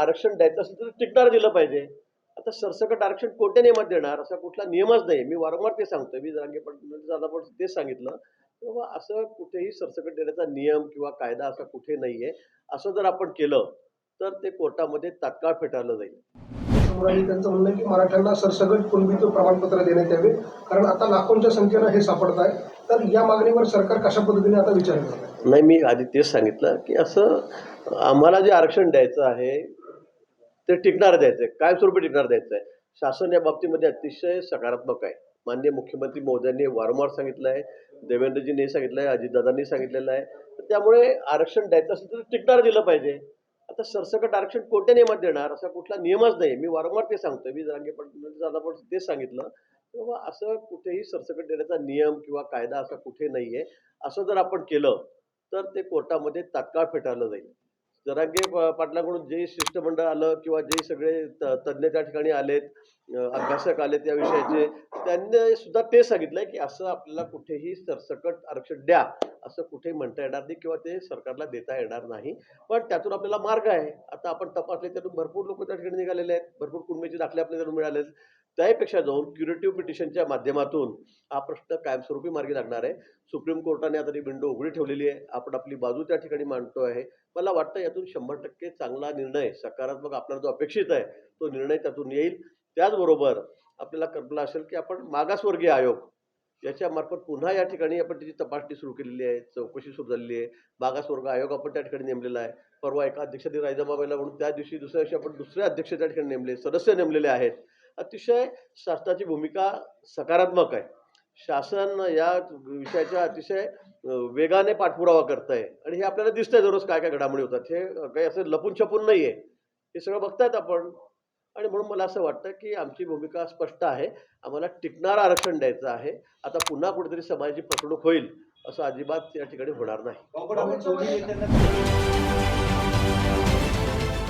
आरक्षण द्यायचं असेल तर टिकणार दिलं पाहिजे. आता सरसकट आरक्षण कोणत्या नियमात देणार? असा कुठला नियमच नाही. मी वारंवार ते सांगतोय. मी जरांगे पण दादा पण तेच सांगितलं. बाबा असं कुठेही सरसकट देण्याचा नियम किंवा कायदा असा कुठे नाहीये. असं जर आपण केलं तर ते कोर्टामध्ये तात्काळ फेटाळलं जाईल. त्यांचं म्हणणं आहे की मराठ्यांना सरसकट कुणबीचं प्रमाणपत्र देण्यात यावे. कारण आता लाखोंच्या संख्येनं हे सापडत आहे. तर या मागणीवर सरकार कशा पद्धतीने आता विचार करत आहे? नाही मी आधी तेच सांगितलं की असं आम्हाला जे आरक्षण द्यायचं आहे ते टिकणार द्यायचं आहे कायमस्वरूपी टिकणार द्यायचं आहे शासन या बाबतीमध्ये अतिशय सकारात्मक आहे. माननीय मुख्यमंत्री महोदयांनी वारंवार सांगितलं आहे. देवेंद्रजींनी सांगितलं आहे. अजितदादांनी सांगितलेलं आहे. तर त्यामुळे आरक्षण द्यायचं असेल तर टिकणार दिलं पाहिजे. आता सरसकट आरक्षण कोणत्या नियमात देणार? असा कुठला नियमच नाही मी वारंवार ते सांगतो मी जरांगे पण दादा पण तेच सांगितलं. बाबा असं कुठेही सरसकट देण्याचा नियम किंवा कायदा असा कुठे नाही आहे असं जर आपण केलं तर ते कोर्टामध्ये तात्काळ फेटाळलं जाईल. जरांगे प- पाटलाकडून जे शिष्टमंडळ आलं किंवा जे सगळे त- तज्ज्ञ त्या ठिकाणी आलेत अभ्यासक आलेत या विषयाचे त्यांनी सुद्धा ते सांगितलंय की असं आपल्याला कुठेही सरसकट आरक्षण द्या असं कुठेही म्हणता येणार नाही किंवा ते सरकारला देता येणार नाही. पण त्यातून आपल्याला मार्ग आहे. आता आपण तपासले त्यातून भरपूर लोक त्या ठिकाणी निघालेले आहेत. भरपूर कुणबीचे दाखले आपल्याला मिळाले मिळाले त्याहीपेक्षा त्यापेक्षा जाऊन क्युरेटिव्ह पिटिशनच्या माध्यमातून हा प्रश्न कायमस्वरूपी मार्गी लागणार आहे. सुप्रीम कोर्टाने आता ती विंडो उघडी ठेवलेली आहे. आपण आपली बाजू त्या ठिकाणी मांडतो आहे. मला वाटतं यातून शंभर टक्के चांगला निर्णय सकारात्मक आपल्याला जो अपेक्षित आहे तो निर्णय त्यातून येईल. त्याचबरोबर आपल्याला कल्पना असेल की आपण मागासवर्गीय आयोग याच्यामार्फत पुन्हा या ठिकाणी आपण त्याची तपासणी सुरू केलेली आहे. चौकशी सुरू झालेली आहे. मागासवर्ग आयोग आपण त्या ठिकाणी नेमलेला आहे. परवा एका अध्यक्षांनी राजीनामा म्हणून त्या दिवशी दुसऱ्या दिवशी आपण दुसरे अध्यक्ष त्या ठिकाणी नेमले सदस्य नेमलेले आहेत. अतिशय शासनाची भूमिका सकारात्मक आहे. शासन या विषयाच्या अतिशय वेगाने पाठपुरावा करत आहे आणि हे आपल्याला दिसतंय दररोज काय काय घडामोडी होतात. हे काही असं लपून छपून नाही आहे हे सगळं बघतायत आपण. आणि म्हणून मला असं वाटतं की आमची भूमिका स्पष्ट आहे. आम्हाला टिकणारं आरक्षण द्यायचं आहे. आता पुन्हा कुठेतरी समाजाची फसवणूक होईल असं अजिबात या ठिकाणी होणार नाही.